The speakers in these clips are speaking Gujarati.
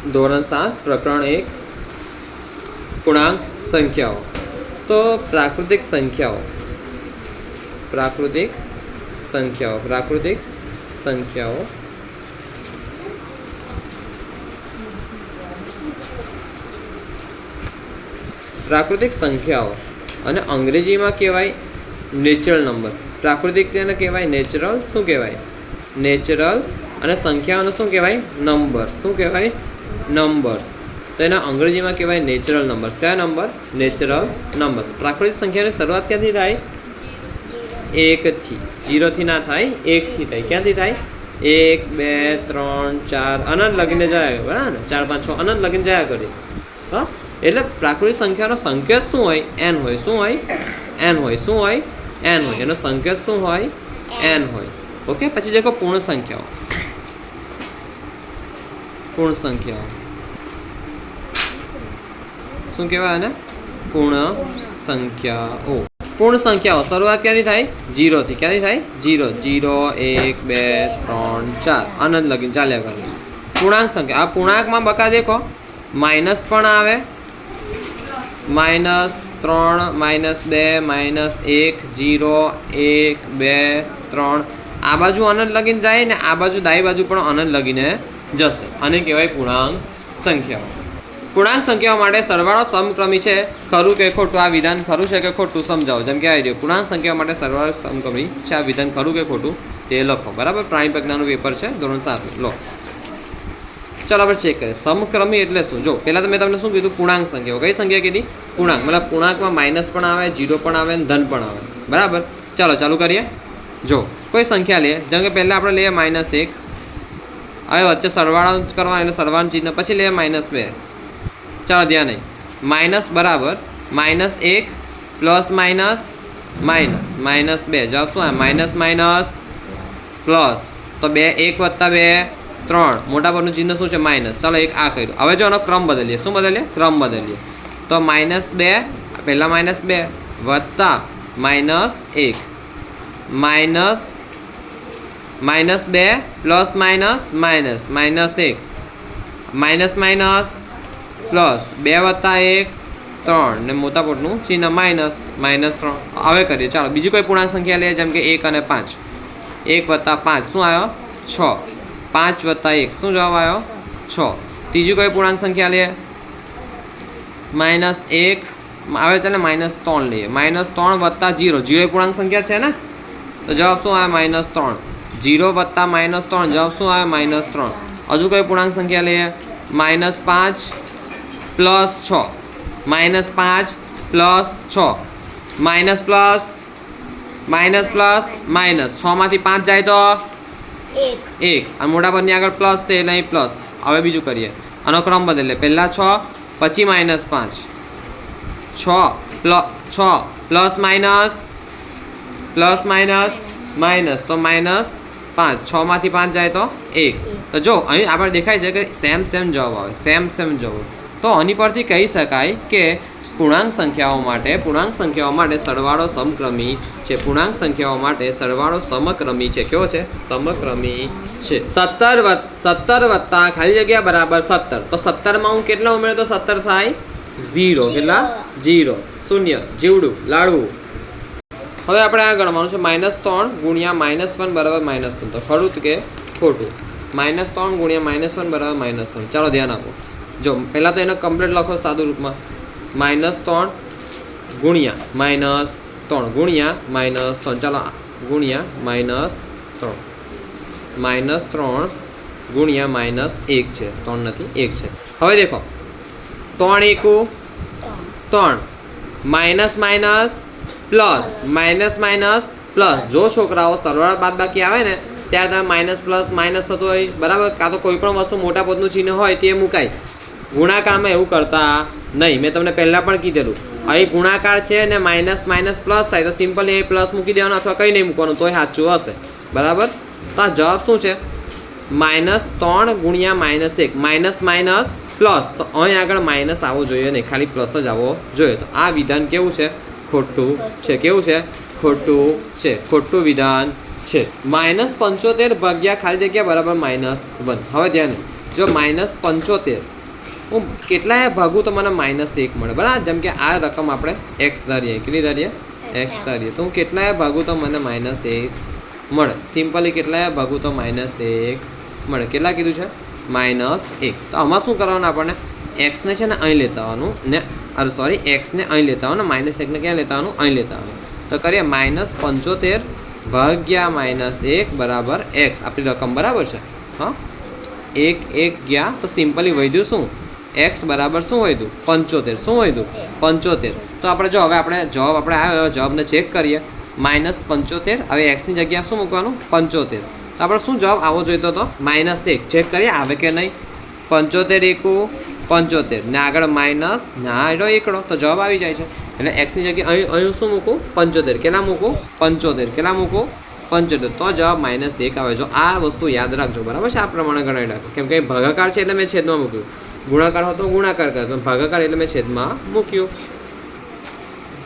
ધોરણ સાત, પ્રકરણ એક, પૂર્ણાંક સંખ્યાઓ. તો પ્રાકૃતિક સંખ્યાઓ. પ્રાકૃતિક સંખ્યાઓ પ્રાકૃતિક સંખ્યાઓ. પ્રાકૃતિક સંખ્યાઓ. અને અંગ્રેજીમાં કહેવાય નેચરલ નંબર્સ પ્રાકૃતિક તેને કહેવાય નેચરલ શું કહેવાય? નેચરલ અને સંખ્યાઓને શું કહેવાય? નંબર્સ શું કહેવાય? નંબર્સ. તો એના અંગ્રેજીમાં કહેવાય નેચરલ નંબર્સ કયા નંબર નેચરલ નંબર્સ પ્રાકૃતિક સંખ્યાની શરૂઆત ક્યાંથી થાય? એકથી જીરોથી ના થાય એકથી થાય. ક્યાંથી થાય? એક, બે, ત્રણ, ચાર. અનંત લગીને જાય. બરાબર ને? ચાર, પાંચ, છ. અનંત લગીને જયા કરે. હા? એટલે પ્રાકૃતિક સંખ્યાનો સંકેત શું હોય? એન હોય. શું હોય? એન હોય. શું હોય? એન હોય. એનો સંકેત શું હોય? એન હોય. ઓકે? પછી દેખો પૂર્ણ સંખ્યાઓ. પૂર્ણ સંખ્યાઓ શું કહેવાય આને? પૂર્ણ સંખ્યાઓ પૂર્ણ સંખ્યાઓ શરૂઆત ક્યાંથી થાય? જીરોથી. ક્યાંથી થાય? જીરો. જીરો, એક, બે, ત્રણ, ચાર. આનંદ લગીને ચાલ્યા કરે. પૂર્ણાંક સંખ્યા. આ પૂર્ણાંકમાં બકા દેખો. માઇનસ પણ આવે. માઇનસ ત્રણ, માઇનસ બે, માઇનસ એક, જીરો, એક, બે, ત્રણ. આ બાજુ અનંત લગીને જાય ને આ બાજુ દાઈ બાજુ પણ અનંત લગીને જશે આને કહેવાય પૂર્ણાંક સંખ્યાઓ પૂર્ણાંક સંખ્યાઓ માટે સરવાળો સમક્રમી છે. ખરું કે ખોટું? આ વિધાન ખરું છે કે ખોટું સમજાવો. જેમ કે આવી રહ્યું પૂર્ણાંક સંખ્યાઓ માટે સરવાળો સમક્રમી છે. આ વિધાન ખરું કે ખોટું? તે લખો. બરાબર? પ્રાણી પ્રજ્ઞાનું પેપર છે. ધોરણ સારું લો. ચાલો આપણે ચેક કરીએ. સમક્રમી એટલે શું? જો, પહેલાં તો મેં તમને શું કીધું? પૂર્ણાંક સંખ્યાઓ કઈ સંખ્યા કીધી? પૂર્ણાંક. મતલબ પૂર્ણાંકમાં માઇનસ પણ આવે જીરો પણ આવે અને ધન પણ આવે. બરાબર? ચાલો, ચાલુ કરીએ. જો, કોઈ સંખ્યા લઈએ. જેમ કે પહેલાં આપણે લઈએ માઇનસ એક. હવે વચ્ચે સરવાળા જ કરવાનો એટલે સરવાળનું ચિહ્ન પછી લે માઇનસ બે. ચાલો ધ્યાન નહીં માઇનસ બરાબર, માઇનસ એક, પ્લસ માઇનસ માઇનસ. માઇનસ બે. જવાબ શું આવે? Minus minus, plus. તો બે, એક વત્તા બે, ત્રણ. મોટા પરનું ચિહ્ન શું છે? માઇનસ. ચાલો એક આ કર્યું. હવે જો આનો ક્રમ બદલીએ. શું બદલીએ? ક્રમ બદલીએ. તો માઇનસ બે, પહેલાં માઇનસ બે, વત્તા માઇનસ એક. માઇનસ માઇનસ બે પ્લસ માઇનસ માઇનસ માઇનસ એક. માઇનસ માઇનસ પ્લસ બે વત્તા એક, ત્રણ. ને મોટા પોટનું ચિહ્ન માઇનસ માઇનસ ત્રણ. હવે કરીએ. ચાલો, બીજી કોઈ પૂર્ણાંક સંખ્યા લઈએ, જેમ કે એક અને પાંચ. એક વત્તા પાંચ. શું આવ્યો? છ. પાંચ વત્તા એક. શું જવાબ આવ્યો? છ. ત્રીજી કોઈ પૂર્ણાંક સંખ્યા લઈએ? માઇનસ એક. આવે છે ને માઇનસ ત્રણ લઈએ. માઇનસ ત્રણ વત્તા જીરો જીરો પૂર્ણાંક સંખ્યા છે ને? તો જવાબ શું આવે? માઇનસ ત્રણ. જીરો વત્તા માઇનસ ત્રણ. જવાબ શું આવે? માઇનસ ત્રણ. હજુ કઈ પૂર્ણાંક સંખ્યા લઈએ? માઇનસ પાંચ પ્લસ છ. માઇનસ પાંચ પ્લસ છ. Minus plus minus plus minus. છમાંથી પાંચ જાય તો? એક. અને મોટા પદની આગળ પ્લસ છે એટલે અહીં પ્લસ. હવે બીજું કરીએ. આનો ક્રમ બદલે પહેલાં છ પછી માઇનસ પાંચ. છ પ્લ છ. Plus minus plus minus minus. તો માઇનસ પાંચ છમાંથી પાંચ જાય તો એક. તો જો અહીં આપણે દેખાય છે કે સેમ સેમ જવાબ આવે સેમ સેમ જવાબ તો આની પરથી કહી શકાય કે પૂર્ણાંક સંખ્યાઓ માટે પૂર્ણાંક સંખ્યાઓ માટે સરવાળો સમક્રમી છે. પૂર્ણાંક સંખ્યાઓ માટે સરવાળો સમક્રમી છે. કયો છે? સમક્રમી છે. સત્તર સત્તર વત્તા ખાલી જગ્યા બરાબર સત્તર. તો સત્તરમાં હું કેટલા ઉમેરો તો સત્તર થાય? ઝીરો. કેટલા? ઝીરો. શૂન્ય. જીવડું. લાડવું. હવે આપણે આ ગણવાનું છે માઇનસ ત્રણ ગુણ્યા માઇનસ વન બરાબર માઇનસ ત્રણ. તો ખરું કે ખોટું? માઇનસ ત્રણ ગુણ્યા માઇનસ વન બરાબર માઇનસ ત્રણ. ચાલો ધ્યાન આપો. જો પહેલાં તો એને કમ્પ્લીટ લખો સાદું રૂપમાં. માઇનસ ત્રણ ગુણ્યા માઇનસ ત્રણ. ગુણ્યા માઇનસ ત્રણ. ચાલો ગુણ્યા માઇનસ ત્રણ. માઇનસ ત્રણ ગુણ્યા માઇનસ એક છે. ત્રણ નથી એક છે. હવે દેખો. ત્રણ એકુ? ત્રણ. Minus minus plus, minus minus, plus. જો છોકરાઓ સરવાળા બાદ બાકી આવે ને, ત્યારે તમે માઇનસ, પ્લસ, માઇનસ થતું હોય. બરાબર? કાં તો કોઈ પણ વસ્તુ મોટા પદનું ચિહ્ન હોય તે મુકાય. ગુણાકારમાં એવું કરતા નહીં. મેં તમને પહેલાં પણ કીધેલું. અહીં ગુણાકાર છે ને માઇનસ માઇનસ, પ્લસ થાય તો સિમ્પલી એ પ્લસ મૂકી દેવાનું અથવા કંઈ નહીં મૂકવાનું, તોય સાચું હશે. બરાબર? તો આ જવાબ શું છે? માઇનસ ત્રણ ગુણ્યા માઇનસ એક. Minus minus, plus. તો અહીં આગળ માઇનસ આવવો જોઈએ નહીં. ખાલી પ્લસ જ આવવો જોઈએ. તો આ વિધાન કેવું છે? ખોટું છે. કેવું છે? ખોટું છે. ખોટું વિધાન છે. માઇનસ પંચોતેર ભાગ્યા ખાલી જગ્યા બરાબર માઇનસ વન. હવે ધ્યાન જો માઇનસ પંચોતેર, હું કેટલાય ભાગું તો મને માઇનસ એક મળે. બરાબર? જેમ કે આ રકમ આપણે એક્સ ધારીએ. કેટલી ધારીએ? એક્સ ધારીએ. તો હું કેટલાય ભાગું તો મને માઇનસ એક મળે. સિમ્પલી કેટલાય ભાગું તો માઇનસ એક મળે. કેટલા કીધું છે? માઇનસ એક. તો આમાં શું કરવાનું આપણને? એક્સને છે ને અહીં લેતા આવવાનું ને, અરે સોરી એક્સને અહીં લેતા આવવાનું માઇનસ એકને ક્યાં લેતા આવવાનું? અહીં લેતા આવવાનું. તો કરીએ માઇનસ પંચોતેર ભાગ્યા માઇનસ એક બરાબર એક્સ આપણી રકમ બરાબર છે? હા? એક એક ગયા, તો સિમ્પલી વધ્યું શું? એક્સ બરાબર શું વધ્યું પંચોતેર. શું વધ્યું પંચોતેર. તો આપણે જો હવે આપણે જવાબ, આપણે આવ્યો જવાબને ચેક કરીએ. માઇનસ પંચોતેર. હવે એક્સની જગ્યાએ શું મૂકવાનું? પંચોતેર. તો આપણે શું જવાબ આવો જોઈતો હતો? માઇનસ એક. ચેક કરીએ, આવે કે નહીં? પંચોતેર એકુ પંચોતેર. ને આગળ માઇનસ, ના એનો એકડો તો જવાબ આવી જાય છે. એટલે એક્સની જગ્યાએ અહીં અહીં શું મૂકું? પંચોતેર. કેટલા મૂકું? પંચોતેર. કેટલા મૂકું? પંચોતેર. તો જવાબ માઇનસ એક આવે જો આ વસ્તુ યાદ રાખજો. બરાબર છે? આ પ્રમાણે ગણાવી રાખો. કેમ કે ભાગાકાર છે એટલે મેં છેદમાં મૂક્યું. ગુણાકાર હતો, ગુણાકાર કરતો. ભાગાકાર એટલે મેં છેદમાં મૂક્યું.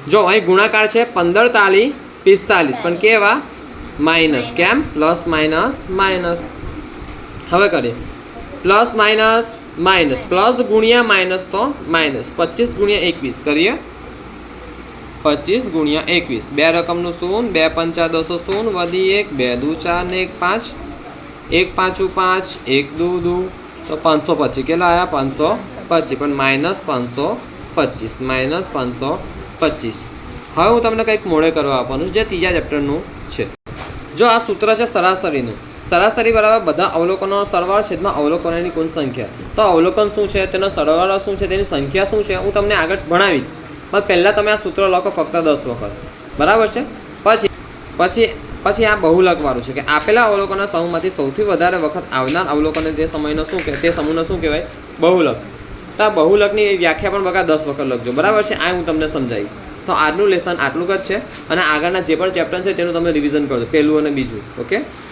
જો, અહીં ગુણાકાર છે પંદર તાલી પિસ્તાલીસ. પણ કેવા? માઇનસ. કેમ? Plus, minus minus. હવે કરીએ. પ્લસ, માઇનસ માઇનસ પ્લસ ગુણ્યા માઇનસ તો માઇનસ. પચીસ ગુણ્યા એકવીસ. કરીએ? પચીસ ગુણ્યા એકવીસ. બે રકમનું શૂન, બે પંચા દસો શૂન, વધી એક, બે દુ ચાર ને એક પાંચ. એક પાંચું પાંચ, એક દુ દુ. તો પાંચસો પચીસ. કેટલા આવ્યા પાંચસો પચીસ. પણ માઇનસ પાંચસો પચીસ. માઇનસ પાંચસો પચીસ. હવે હું તમને કંઈક મોડે કરવા આપવાનું, જે ત્રીજા ચેપ્ટરનું છે. જો આ સૂત્ર છે સરાસરીનું સરાસરી બરાબર બધા અવલોકનોનો સરવાળો છેદમાં અવલોકનોની કુલ સંખ્યા. તો અવલોકન શું છે? તેનો સરવાળો શું છે? તેની સંખ્યા શું છે? હું તમને આગળ ભણાવીશ. પણ પહેલાં તમે આ સૂત્ર લખો ફક્ત દસ વખત. બરાબર છે? પછી પછી પછી આ બહુલકવાળું છે કે આપેલા અવલોકનના સમૂહમાંથી સૌથી વધારે વખત આવનાર અવલોકનને તે સમયનો શું તે સમૂહનો શું કહેવાય? બહુલક. તો આ બહુલકની વ્યાખ્યા પણ બગા દસ વખત લખજો. બરાબર છે? આ હું તમને સમજાવીશ. તો આજનું લેસન આટલું જ છે. અને આગળના જે પણ ચેપ્ટર છે તેનું તમે રિવિઝન કરજો. પહેલું અને બીજું. ઓકે